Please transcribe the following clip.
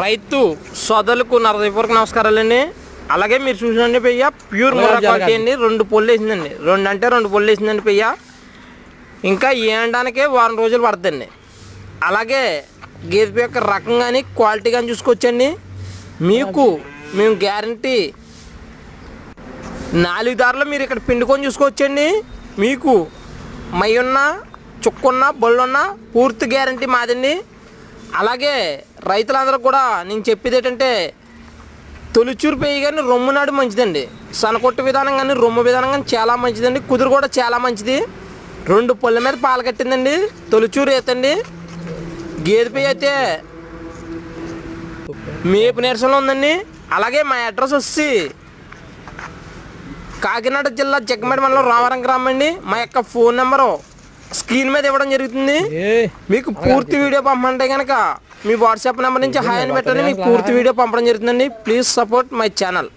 రైతు సోదరులకు నా హృదయపూర్వక నమస్కారాలండి. అలాగే మీరు చూసినండి పెయ్య ప్యూర్ అలాగే మూరా జరగాలి. క్వాలిటీ అండి. రెండు పొల్లు వేసిందండి. రెండు అంటే రెండు పొల్లు వేసిందండి పెయ్య ఇంకా ఏడడానికే వారం రోజులు పడుతుందండి. అలాగే గేదె యొక్క రకం కానీ క్వాలిటీ కానీ చూసుకోవచ్చండి. మీకు మేము గ్యారంటీ నాలుగు దారిలో మీరు ఇక్కడ పిండుకొని చూసుకోవచ్చండి. మీకు మయ్యున్న చుక్కున్న బొల్లున్న పూర్తి గ్యారంటీ మాదండి. అలాగే రైతులందరూ కూడా నేను చెప్పేది ఏంటంటే తొలిచూరు పేయి కానీ రొమ్ము నాడు మంచిదండి. సనకొట్టు విధానం కానీ రొమ్ము విధానం కానీ చాలా మంచిదండి. కుదురు కూడా చాలా మంచిది. రెండు పొల్ల మీద పాలు కట్టిందండి. తొలిచూరు ఏతండి గేదె పేయి అయితే మేపు నీరసంలో ఉందండి. అలాగే మా అడ్రస్ వచ్చి కాకినాడ జిల్లా జగ్గమేడి మండలం రామవరం గ్రామం అండి. మా యొక్క ఫోన్ నెంబరు స్క్రీన్ మీద ఇవ్వడం జరుగుతుంది. మీకు పూర్తి వీడియో పంపమంటే కనుక మీ వాట్సాప్ నెంబర్ నుంచి హాయ్ అని పెట్టండి మీకు పూర్తి వీడియో పంపడం జరుగుతుందండి. Please support my channel.